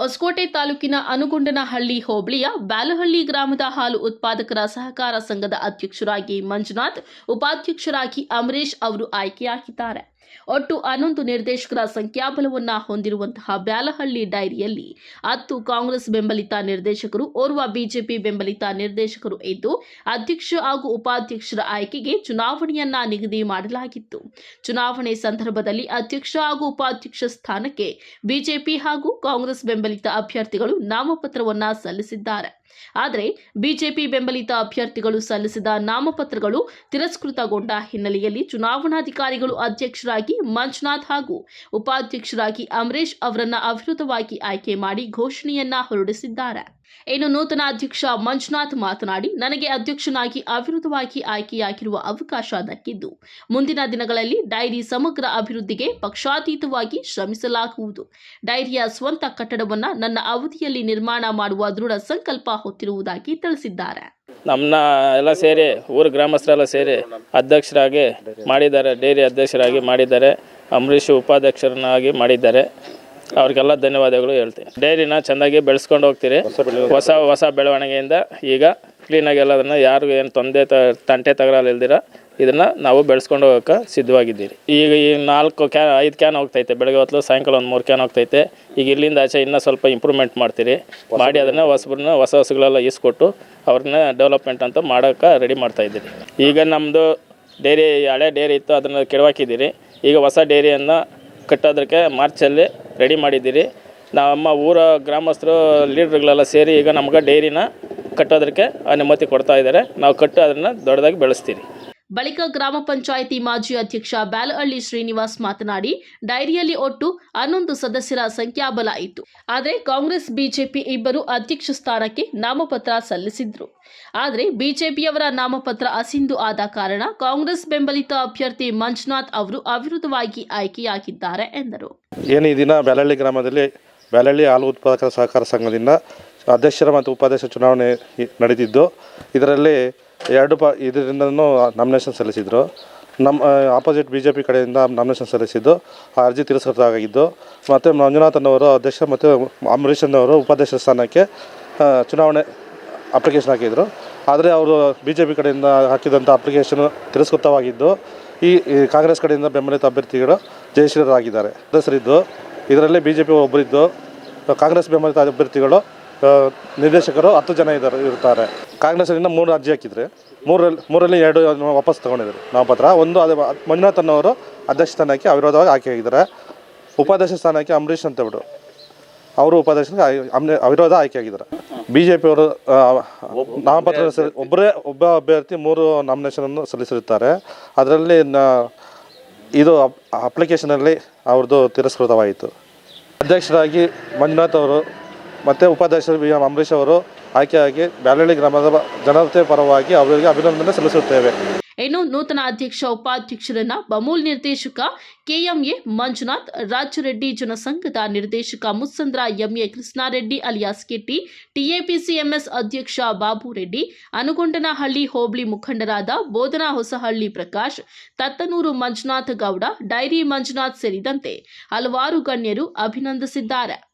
ಹೊಸಕೋಟೆ ತಾಲೂಕಿನ ಅನುಗುಂಡನಹಳ್ಳಿ ಹೋಬಳಿಯ ಬ್ಯಾಲಹಳ್ಳಿ ಗ್ರಾಮದ ಹಾಲು ಉತ್ಪಾದಕರ ಸಹಕಾರ ಸಂಘದ ಅಧ್ಯಕ್ಷರಾಗಿ ಮಂಜುನಾಥ್, ಉಪಾಧ್ಯಕ್ಷರಾಗಿ ಅಮರೇಶ್ ಅವರು ಆಯ್ಕೆಯಾಗಿದ್ದಾರೆ. ಒಟ್ಟು ಹನ್ನೊಂದು ನಿರ್ದೇಶಕರ ಸಂಖ್ಯಾಬಲವನ್ನ ಹೊಂದಿರುವಂತಹ ಬ್ಯಾಲಹಳ್ಳಿ ಡೈರಿಯಲ್ಲಿ ಹತ್ತು ಕಾಂಗ್ರೆಸ್ ಬೆಂಬಲಿತ ನಿರ್ದೇಶಕರು, ಓರ್ವ ಬಿಜೆಪಿ ಬೆಂಬಲಿತ ನಿರ್ದೇಶಕರು ಇದ್ದು ಅಧ್ಯಕ್ಷ ಹಾಗೂ ಉಪಾಧ್ಯಕ್ಷರ ಆಯ್ಕೆಗೆ ಚುನಾವಣೆಯನ್ನ ನಿಗದಿ ಮಾಡಲಾಗಿತ್ತು. ಚುನಾವಣೆ ಸಂದರ್ಭದಲ್ಲಿ ಅಧ್ಯಕ್ಷ ಹಾಗೂ ಉಪಾಧ್ಯಕ್ಷ ಸ್ಥಾನಕ್ಕೆ ಬಿಜೆಪಿ ಹಾಗೂ ಕಾಂಗ್ರೆಸ್ ಬೆಂಬಲಿತ ಅಭ್ಯರ್ಥಿಗಳು ನಾಮಪತ್ರವನ್ನ ಸಲ್ಲಿಸಿದ್ದಾರೆ. ಆದರೆ ಬಿಜೆಪಿ ಬೆಂಬಲಿತ ಅಭ್ಯರ್ಥಿಗಳು ಸಲ್ಲಿಸಿದ ನಾಮಪತ್ರಗಳು ತಿರಸ್ಕೃತಗೊಂಡ ಹಿನ್ನೆಲೆಯಲ್ಲಿ ಚುನಾವಣಾಧಿಕಾರಿಗಳು ಅಧ್ಯಕ್ಷರಾಗಿ ಮಂಜುನಾಥ್ ಹಾಗೂ ಉಪಾಧ್ಯಕ್ಷರಾಗಿ ಅಮರೇಶ್ ಅವರನ್ನ ಅವಿರೋಧವಾಗಿ ಆಯ್ಕೆ ಮಾಡಿ ಘೋಷಣೆಯನ್ನ ಹೊರಡಿಸಿದ್ದಾರೆ. ಇನ್ನು ನೂತನ ಅಧ್ಯಕ್ಷ ಮಂಜುನಾಥ್ ಮಾತನಾಡಿ, ನನಗೆ ಅಧ್ಯಕ್ಷನಾಗಿ ಅವಿರೋಧವಾಗಿ ಆಯ್ಕೆಯಾಗಿರುವ ಅವಕಾಶ ದಕ್ಕಿದ್ದು. ಮುಂದಿನ ದಿನಗಳಲ್ಲಿ ಡೈರಿ ಸಮಗ್ರ ಅಭಿವೃದ್ಧಿಗೆ ಪಕ್ಷಾತೀತವಾಗಿ ಶ್ರಮಿಸಲಾಗುವುದು. ಡೈರಿಯ ಸ್ವಂತ ಕಟ್ಟಡವನ್ನು ನನ್ನ ಅವಧಿಯಲ್ಲಿ ನಿರ್ಮಾಣ ಮಾಡುವ ದೃಢ ಸಂಕಲ್ಪ ಹೊತ್ತಿರುವುದಾಗಿ ತಿಳಿಸಿದ್ದಾರೆ. ನಮ್ಮನ್ನ ಎಲ್ಲ ಸೇರಿ, ಊರು ಗ್ರಾಮಸ್ಥರೆಲ್ಲ ಸೇರಿ ಅಧ್ಯಕ್ಷರಾಗಿ ಮಾಡಿದ್ದಾರೆ, ಡೈರಿ ಅಧ್ಯಕ್ಷರಾಗಿ ಮಾಡಿದ್ದಾರೆ, ಅಂಬರೀಷ್ ಉಪಾಧ್ಯಕ್ಷರನ್ನಾಗಿ ಮಾಡಿದ್ದಾರೆ. ಅವ್ರಿಗೆಲ್ಲ ಧನ್ಯವಾದಗಳು ಹೇಳ್ತೀನಿ. ಡೈರಿನ ಚೆನ್ನಾಗಿ ಬೆಳೆಸ್ಕೊಂಡು ಹೋಗ್ತೀರಿ. ಹೊಸ ಹೊಸ ಬೆಳವಣಿಗೆಯಿಂದ ಈಗ ಕ್ಲೀನಾಗಿ ಎಲ್ಲದನ್ನು ಯಾರು ಏನು ತೊಂದರೆ ತ ತಂಟೆ ತಗರಲ್ಲ ಇಲ್ದಿರ ಇದನ್ನು ನಾವು ಬೆಳೆಸ್ಕೊಂಡು ಹೋಗೋಕೆ ಸಿದ್ಧವಾಗಿದ್ದೀರಿ. ಈಗ ಈ ನಾಲ್ಕು ಕ್ಯಾನ್ ಐದು ಕ್ಯಾನ್ ಹೋಗ್ತೈತೆ. ಬೆಳಗ್ಗೆ ಹೊತ್ತು ಸಾಯಂಕಾಲ ಒಂದು ಮೂರು ಕ್ಯಾನ್ ಹೋಗ್ತೈತೆ. ಈಗ ಇಲ್ಲಿಂದ ಆಚೆ ಇನ್ನೂ ಸ್ವಲ್ಪ ಇಂಪ್ರೂವ್ಮೆಂಟ್ ಮಾಡ್ತೀರಿ. ಮಾಡಿ ಅದನ್ನು ಹೊಸಬ್ರನ್ನ ಹೊಸ ಹೊಸಗಳೆಲ್ಲ ಈಸ್ಕೊಟ್ಟು ಅವ್ರನ್ನ ಡೆವಲಪ್ಮೆಂಟ್ ಅಂತ ಮಾಡೋಕೆ ರೆಡಿ ಮಾಡ್ತಾಯಿದ್ದೀರಿ ಈಗ ನಮ್ಮದು ಡೈರಿ ಹಳೆ ಡೈರಿ ಇತ್ತು ಅದನ್ನು ಕೆಡವಾಕಿದ್ದೀರಿ. ಈಗ ಹೊಸ ಡೈರಿಯನ್ನು ಕಟ್ಟೋದಕ್ಕೆ ಮಾರ್ಚಲ್ಲಿ ರೆಡಿ ಮಾಡಿದ್ದೀರಿ. ನಮ್ಮ ಊರ ಗ್ರಾಮಸ್ಥರು, ಲೀಡ್ರ್ಗಳೆಲ್ಲ ಸೇರಿ ಈಗ ನಮ್ಗೆ ಡೈರಿನ ಕಟ್ಟೋದಕ್ಕೆ ಅನುಮತಿ ಕೊಡ್ತಾ ಇದ್ದಾರೆ. ನಾವು ಕಟ್ಟು ಅದನ್ನು ದೊಡ್ಡದಾಗಿ ಬೆಳೆಸ್ತೀರಿ. ಬಳಿಕ ಗ್ರಾಮ ಪಂಚಾಯಿತಿ ಮಾಜಿ ಅಧ್ಯಕ್ಷ ಬ್ಯಾಲಹಳ್ಳಿ ಶ್ರೀನಿವಾಸ್ ಮಾತನಾಡಿ, ಡೈರಿಯಲ್ಲಿ ಒಟ್ಟು ಹನ್ನೊಂದು ಸದಸ್ಯರ ಸಂಖ್ಯಾಬಲ ಇತ್ತು. ಆದರೆ ಕಾಂಗ್ರೆಸ್, ಬಿಜೆಪಿ ಇಬ್ಬರು ಅಧ್ಯಕ್ಷ ಸ್ಥಾನಕ್ಕೆ ನಾಮಪತ್ರ ಸಲ್ಲಿಸಿದ್ರು. ಆದರೆ ಬಿಜೆಪಿಯವರ ನಾಮಪತ್ರ ಅಸಿಂಧು ಆದ ಕಾರಣ ಕಾಂಗ್ರೆಸ್ ಬೆಂಬಲಿತ ಅಭ್ಯರ್ಥಿ ಮಂಜುನಾಥ್ ಅವರು ಅವಿರೋಧವಾಗಿ ಆಯ್ಕೆಯಾಗಿದ್ದಾರೆ ಎಂದರು. ಏನು ಈ ದಿನ ಬ್ಯಾಲಹಳ್ಳಿ ಗ್ರಾಮದಲ್ಲಿ ಬ್ಯಾಲಹಳ್ಳಿ ಹಾಲು ಉತ್ಪಾದಕರ ಸಹಕಾರ ಸಂಘದಿಂದ ಅಧ್ಯಕ್ಷರ ಮತ್ತು ಉಪಾಧ್ಯಕ್ಷ ಚುನಾವಣೆ ನಡೆದಿದ್ದು, ಇದರಲ್ಲಿ ಎರಡು ಪ ಇದರಿಂದನೂ ನಾಮಿನೇಷನ್ ಸಲ್ಲಿಸಿದರು. ನಮ್ಮ ಆಪೋಸಿಟ್ ಬಿ ಜೆ ಪಿ ಕಡೆಯಿಂದ ನಾಮಿನೇಷನ್ ಸಲ್ಲಿಸಿದ್ದು, ಆ ಅರ್ಜಿ ತಿರಸ್ಕೃತವಾಗಿದ್ದು, ಮತ್ತು ಮಂಜುನಾಥನವರು ಅಧ್ಯಕ್ಷ ಮತ್ತು ಅಂಬರೀಷನ್ನವರು ಉಪಾಧ್ಯಕ್ಷ ಸ್ಥಾನಕ್ಕೆ ಚುನಾವಣೆ ಅಪ್ಲಿಕೇಶನ್ ಹಾಕಿದರು. ಆದರೆ ಅವರು ಬಿ ಜೆ ಪಿ ಕಡೆಯಿಂದ ಹಾಕಿದಂಥ ಅಪ್ಲಿಕೇಶನ್ ತಿರಸ್ಕೃತವಾಗಿದ್ದು, ಈ ಕಾಂಗ್ರೆಸ್ ಕಡೆಯಿಂದ ಬೆಂಬಲಿತ ಅಭ್ಯರ್ಥಿಗಳು ಜಯಶೀಲರಾಗಿದ್ದಾರೆ. ಸದಸ್ಯರಿದ್ದು, ಇದರಲ್ಲಿ ಬಿ ಜೆ ಪಿ ಒಬ್ಬರಿದ್ದು ಕಾಂಗ್ರೆಸ್ ಬೆಂಬಲಿತ ಅಭ್ಯರ್ಥಿಗಳು ನಿರ್ದೇಶಕರು ಹತ್ತು ಜನ ಇದ್ದಾರೆ ಇರ್ತಾರೆ ಕಾಂಗ್ರೆಸ್ಸಿಂದ ಮೂರು ಅರ್ಜಿ ಹಾಕಿದ್ರೆ ಮೂರಲ್ಲಿ ಮೂರಲ್ಲಿ ಎರಡು ವಾಪಸ್ ತೊಗೊಂಡಿದ್ದಾರೆ. ನಾಮಪತ್ರ. ಒಂದು ಅದು ಮಂಜುನಾಥ್ ಅನ್ನೋರು ಅಧ್ಯಕ್ಷ ಸ್ಥಾನಕ್ಕೆ ಅವಿರೋಧವಾಗಿ ಆಯ್ಕೆಯಾಗಿದ್ದಾರೆ ಉಪಾಧ್ಯಕ್ಷ ಸ್ಥಾನಕ್ಕೆ ಅಂಬರೀಷ್ ಬಿಡು ಅವರು ಉಪಾಧ್ಯಕ್ಷ ಅವಿರೋಧ ಆಯ್ಕೆಯಾಗಿದ್ದಾರೆ ಬಿ ಜೆ ಪಿಯವರು ನಾಮಪತ್ರ ಒಬ್ಬರೇ, ಒಬ್ಬ ಅಭ್ಯರ್ಥಿ ಮೂರು ನಾಮಿನೇಷನನ್ನು ಸಲ್ಲಿಸಿರುತ್ತಾರೆ. ಅದರಲ್ಲಿ ಇದು ಅಪ್- ಅಪ್ಲಿಕೇಶನಲ್ಲಿ ಅವ್ರದ್ದು ತಿರಸ್ಕೃತವಾಯಿತು. ಅಧ್ಯಕ್ಷರಾಗಿ ಮಂಜುನಾಥ್ ಅವರು ಮತ್ತು ಉಪಾಧ್ಯಕ್ಷರು ಬಿ ಎಂ ಅಂಬರೀಷ್ ಅವರು ಆಯ್ಕೆಯಾಗಿ ಬ್ಯಾಲಹಳ್ಳಿ ಗ್ರಾಮದ ಜನತೆ ಪರವಾಗಿ ಅವರಿಗೆ ಅಭಿನಂದನೆ ಸಲ್ಲಿಸುತ್ತೇವೆ. ಇನ್ನು ನೂತನ ಅಧ್ಯಕ್ಷ ಉಪಾಧ್ಯಕ್ಷರನ್ನ ಬಮೂಲ್ ನಿರ್ದೇಶಕ ಕೆಎಂಎ ಮಂಜುನಾಥ್, ರಾಜರೆಡ್ಡಿ ಜನಸಂಘದ ನಿರ್ದೇಶಕ Mussandra MA Krishnareddy alias Ketti TAPCMS ಅಧ್ಯಕ್ಷ ಬಾಬು ರೆಡ್ಡಿ ಅನುಗೊಂಡನಹಳ್ಳಿ ಹೋಬಳಿ ಮುಖಂಡರಾದ ಬೋಧನಾ ಹೊಸಹಳ್ಳಿ ಪ್ರಕಾಶ್, ತತ್ತನೂರು ಮಂಜುನಾಥ ಗೌಡ, ಡೈರಿ ಮಂಜುನಾಥ್ ಸೇರಿದಂತೆ ಹಲವಾರು ಗಣ್ಯರು ಅಭಿನಂದಿಸಿದ್ದಾರೆ.